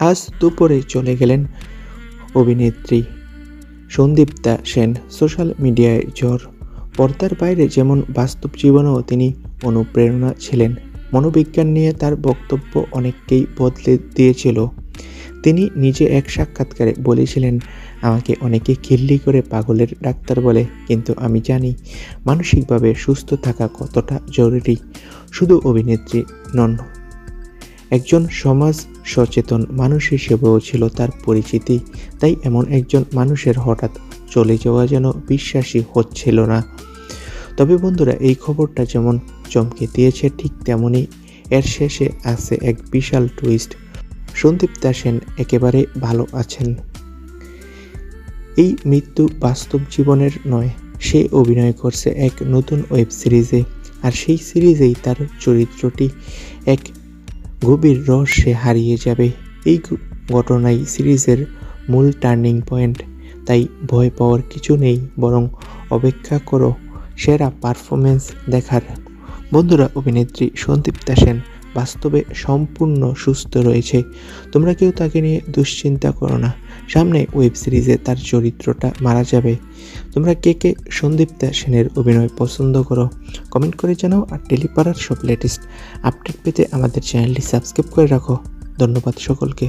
আজ দুপুরে চলে গেলেন অভিনেত্রী সন্দীপ্তা সেন। সোশ্যাল মিডিয়ায় জ্বর পর্দার বাইরে যেমন বাস্তব জীবনেও তিনি অনুপ্রেরণা ছিলেন। মনোবিজ্ঞান নিয়ে তার বক্তব্য অনেককেই বদলে দিয়েছিল। তিনি নিজে এক সাক্ষাৎকারে বলেছিলেন, আমাকে অনেকে খিল্লি করে পাগলের ডাক্তার বলে, কিন্তু আমি জানি মানসিকভাবে সুস্থ থাকা কতটা জরুরি। শুধু অভিনেত্রী নন, একজন সমাজ সচেতন মানুষ হিসেবেও ছিল তার পরিচিতি। তাই এমন একজন মানুষের হঠাৎ চলে যাওয়া যেন বিশ্বাসী হচ্ছিল না। তবে বন্ধুরা, এই খবরটা যেমন চমকে দিয়েছে, ঠিক তেমনই এর শেষে আছে এক বিশাল টুইস্ট সন্দীপ্তা সেন একেবারে ভালো আছেন। এই মৃত্যু বাস্তব জীবনের নয়, সে অভিনয় করছে এক নতুন ওয়েব সিরিজে আর সেই সিরিজেই তার চরিত্রটি এক গভীর রহস্যে হারিয়ে যাবে। এই ঘটনাই সিরিজের মূল টার্নিং পয়েন্ট। তাই ভয় পাওয়ার কিছু নেই, বরং অপেক্ষা করো। সেরা পারফরমেন্স দেখার। বন্ধুরা, অভিনেত্রী সন্দীপ সেন বাস্তবে সম্পূর্ণ সুস্থ রয়েছে। তোমরা কেউ তাকে নিয়ে দুশ্চিন্তা করো না। সামনে ওয়েব সিরিজে তার চরিত্রটা মারা যাবে। তোমরা কে কে সন্দীপ্তা সেনের অভিনয় পছন্দ করো, কমেন্ট করে জানাও আর টেলিপাড়ার সব লেটেস্ট আপডেট পেতে আমাদের চ্যানেলটি সাবস্ক্রাইব করে রাখো। ধন্যবাদ সকলকে।